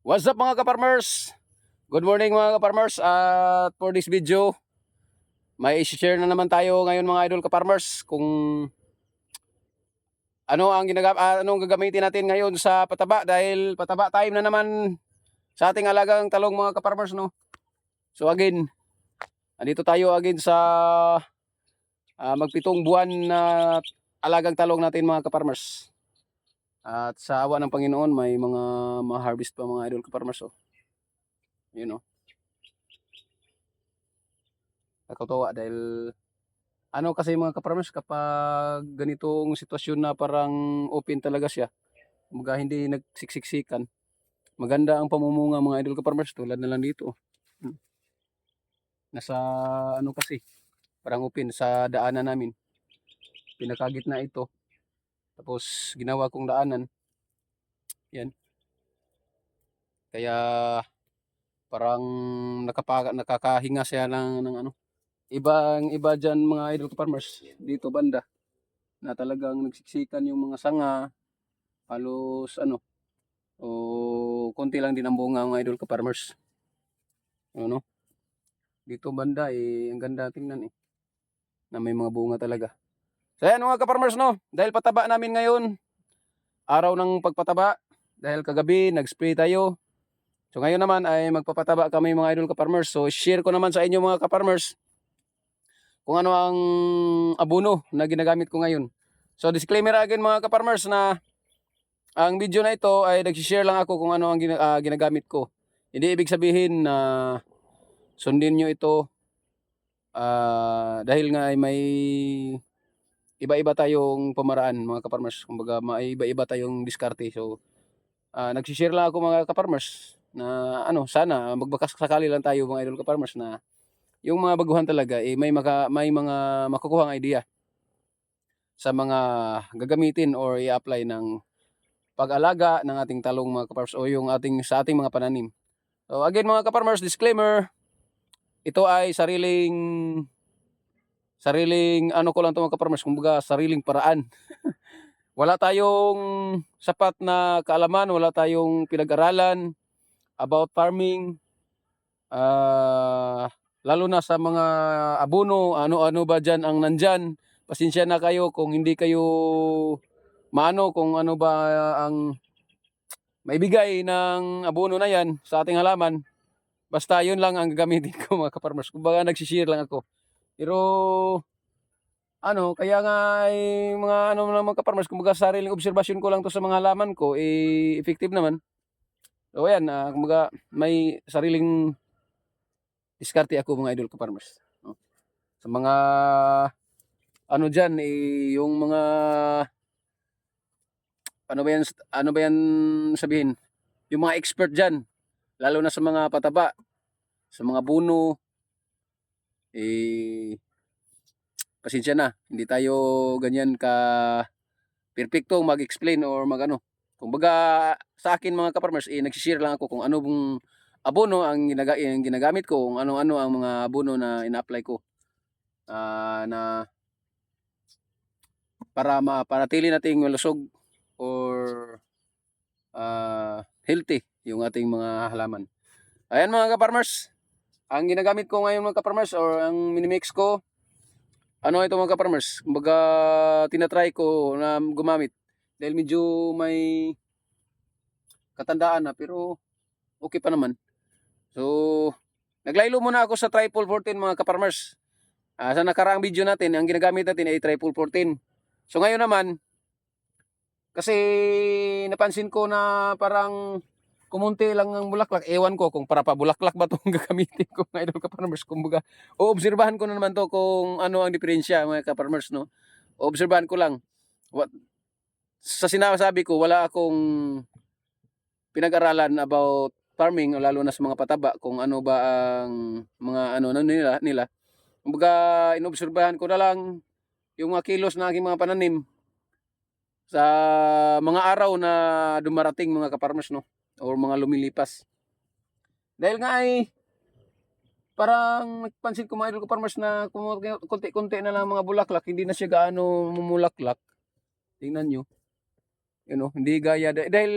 What's up mga kaparmers? Good morning mga kaparmers. At for this video, may share na naman tayo ngayon mga idol kaparmers kung ano ang ginagam ah, anong gagamitin natin ngayon sa pataba dahil pataba time na naman sa ating alagang talong mga kaparmers no. So again, andito tayo again sa ah, magpitong buwan na alagang talong natin mga kaparmers. At sa awa ng Panginoon, may mga ma-harvest pa mga idol kaparmers. Oh. Yun oh. Nakakatawa dahil ano kasi mga kaparmers kapag ganitong sitwasyon na parang open talaga siya. Mga hindi nagsiksiksikan. Maganda ang pamumunga mga idol kaparmers tulad na lang dito. oh. Hmm. Nasa ano kasi parang open sa daanan namin. Pinakagitna ito. Tapos ginawa kong daanan. Yan. Kaya parang nakapa, nakakahinga siya ng, ng ano. Ibang iba dyan mga idol farmers dito banda na talagang nagsiksikan yung mga sanga halos ano o konti lang din ang bunga mga idol farmers ano dito banda eh ang ganda tingnan eh na may mga bunga talaga So ayan mga kaparmers no, dahil pataba namin ngayon, araw ng pagpataba, dahil kagabi nag-spray tayo. So ngayon naman ay magpapataba kami mga idol kaparmers. So share ko naman sa inyo mga kaparmers kung ano ang abono na ginagamit ko ngayon. So disclaimer again mga kaparmers na ang video na ito ay nag-share lang ako kung ano ang gina- ah, ginagamit ko. Hindi ibig sabihin na sundin nyo ito ah, dahil nga ay may iba-iba tayong pamaraan mga kaparmers. Kumbaga may iba-iba tayong diskarte. So uh, nagsishare lang ako mga kaparmers na ano sana magbakas sakali lang tayo mga idol kaparmers na yung mga baguhan talaga eh, may maka, may mga makukuhang idea sa mga gagamitin or i-apply ng pag-alaga ng ating talong mga kaparmers o yung ating sa ating mga pananim. So again mga kaparmers disclaimer ito ay sariling sariling ano ko lang ito mga kaparmers, kumbaga sariling paraan. wala tayong sapat na kaalaman, wala tayong pinag-aralan about farming. ah lalo na sa mga abono, ano-ano ba dyan ang nandyan. Pasensya na kayo kung hindi kayo maano, kung ano ba ang maibigay ng abono na yan sa ating halaman. Basta yun lang ang gagamitin ko mga kaparmers. Kumbaga nagsishare lang ako. Pero ano, kaya nga ay mga ano lang mga kaparmers, kumbaga sariling obserbasyon ko lang to sa mga halaman ko, eh effective naman. So ayan, ah, kumbaga may sariling diskarte ako mga idol kaparmers. No? Sa mga ano diyan eh yung mga ano ba yan ano ba yan sabihin? Yung mga expert diyan, lalo na sa mga pataba, sa mga buno eh pasensya na, hindi tayo ganyan ka perfecto mag-explain or magano. Kumbaga sa akin mga kaparmers, eh, nagsishare lang ako kung ano bang abono ang, ginaga, ang ginagamit ko, kung ano-ano ang mga abono na ina-apply ko. Ah, na para mapanatili nating malusog or ah, healthy yung ating mga halaman. Ayan mga kaparmers, ang ginagamit ko ngayon mga kaparmers or ang minimix ko, ano ito mga kaparmers, kumbaga tinatry ko na gumamit dahil medyo may katandaan na pero okay pa naman. So, naglaylo muna ako sa triple 14 mga kaparmers. Ah, sa nakaraang video natin, ang ginagamit natin ay triple 14. So ngayon naman, kasi napansin ko na parang kumunti lang ang bulaklak. Ewan ko kung para pa bulaklak ba itong gagamitin ko mga idol kaparmers. Kumbaga, oobserbahan ko na naman to kung ano ang diferensya mga kaparmers, no? Oobserbahan ko lang. What, sa sinasabi ko, wala akong pinag-aralan about farming, lalo na sa mga pataba, kung ano ba ang mga ano, ano nila, nila. Kumbaga, inobserbahan ko na lang yung mga kilos na aking mga pananim sa mga araw na dumarating mga kaparmers, no? Or mga lumilipas. Dahil nga ay parang nagpansin ko mga idol ko farmers na konti-konti na lang mga bulaklak, hindi na siya gaano mumulaklak. Tingnan nyo. You know, hindi gaya dah- dahil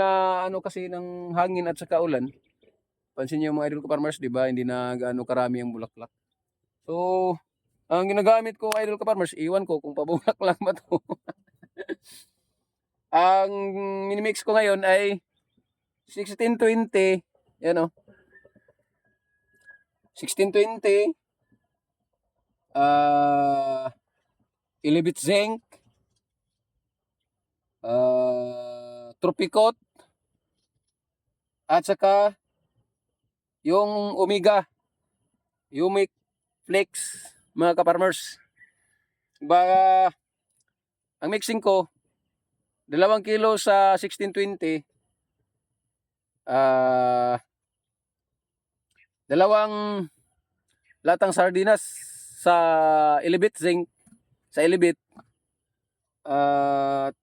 na ano kasi ng hangin at saka ulan. Pansin niyo mga idol ko farmers, 'di ba? Hindi na gaano karami ang bulaklak. So, ang ginagamit ko idol ko farmers, iwan ko kung pabulaklak ba 'to. ang minimix ko ngayon ay 1620, yan oh. 1620 ah Ilibit zinc uh, Tropicot at saka yung Omega Umic Flex mga kaparmers ba ang mixing ko dalawang kilo sa 1620 ah dalawang latang sardinas sa Ilibit zinc sa Ilibit at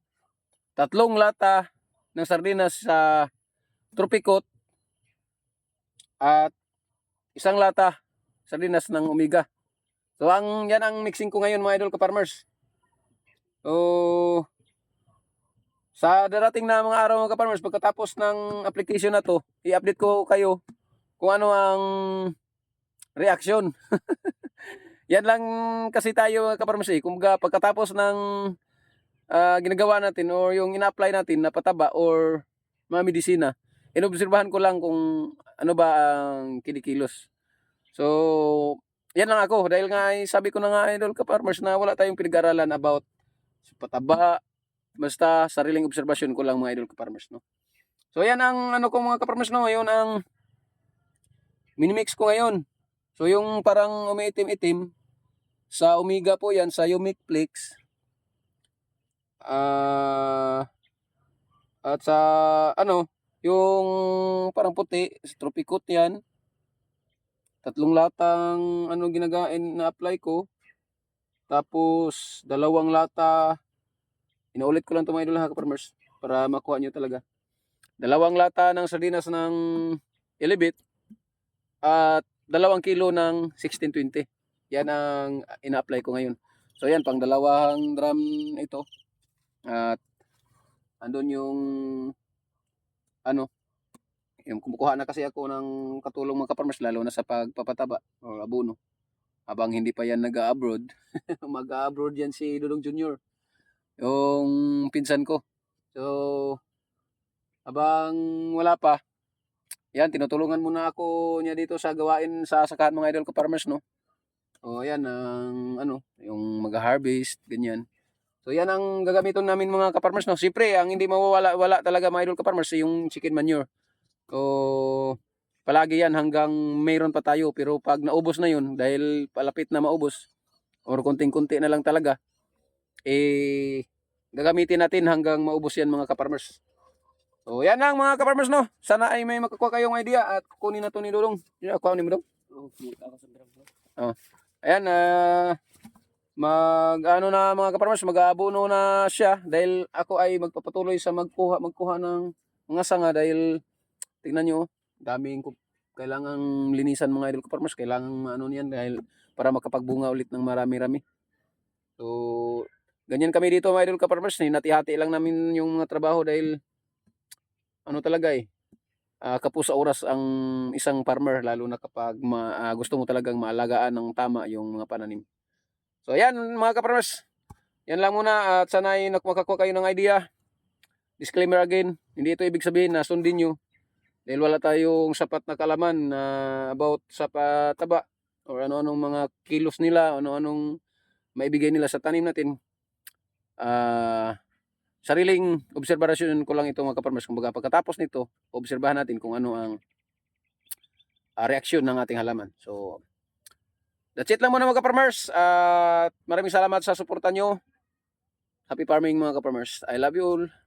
tatlong lata ng sardinas sa Tropicot at isang lata sardinas ng Omega. So ang yan ang mixing ko ngayon mga idol ka-farmers. So sa darating na mga araw mga ka-farmers pagkatapos ng application na to, i-update ko kayo kung ano ang reaction. yan lang kasi tayo mga ka-farmers eh. Kumbaga pagkatapos ng ah, ginagawa natin or yung ina-apply natin na pataba or mga medisina, inobserbahan ko lang kung ano ba ang kinikilos. So, yan lang ako dahil nga ay sabi ko na nga idol ka farmers na wala tayong pinag-aralan about pataba basta sariling obserbasyon ko lang mga idol ka farmers no. So yan ang ano ko mga ka-farmers no, yun ang minimix ko ngayon. So yung parang umiitim-itim sa Omega po yan sa Umic Flex. Ah at sa ano, yung parang puti, sa Tropicot yan. Tatlong latang ano ginagain na apply ko. Tapos dalawang lata inaulit ko lang 'to mga idol ha farmers para makuha nyo talaga. Dalawang lata ng sardinas ng Elibit at dalawang kilo ng 1620. Yan ang ina-apply ko ngayon. So yan pang dalawang drum ito. At andun yung ano yung kumukuha na kasi ako ng katulong mga kaparmers lalo na sa pagpapataba or abono habang hindi pa yan nag-abroad mag-abroad yan si Dudong Junior yung pinsan ko so habang wala pa yan tinutulungan muna ako niya dito sa gawain sa sakahan mga idol ko farmers no o yan ang ano yung mag-harvest ganyan So yan ang gagamitin namin mga kaparmers no. Siyempre, ang hindi mawawala wala talaga mga idol kaparmers yung chicken manure. So palagi yan hanggang mayroon pa tayo pero pag naubos na yun dahil palapit na maubos or konting-kunti na lang talaga eh gagamitin natin hanggang maubos yan mga kaparmers. So yan lang mga kaparmers no. Sana ay may makakuha kayong idea at kunin na to ni Dulong. Yan ako ni Dulong. Oh. Ayan ah mag ano na mga kaparmers mag-aabono na siya dahil ako ay magpapatuloy sa magkuha magkuha ng mga sanga dahil tingnan nyo daming kailangang linisan mga idol kaparmers kailangang ano niyan dahil para makapagbunga ulit ng marami-rami so ganyan kami dito mga idol kaparmers hinati-hati lang namin yung mga trabaho dahil ano talaga eh ah, kapos sa oras ang isang farmer lalo na kapag ma, ah, gusto mo talagang maalagaan ng tama yung mga pananim So ayan mga kaparmers. Yan lang muna at sana ay makakuha kayo ng idea. Disclaimer again, hindi ito ibig sabihin na sundin nyo. Dahil wala tayong sapat na kalaman na about sa pataba or ano-anong mga kilos nila, ano-anong maibigay nila sa tanim natin. Ah, sariling obserbasyon ko lang ito mga kaparmers. Kumbaga pagkatapos nito, obserbahan natin kung ano ang ah, reaksyon ng ating halaman. So, That's it lang muna mga kaparmers. At maraming salamat sa suporta nyo. Happy farming mga kaparmers. I love you all.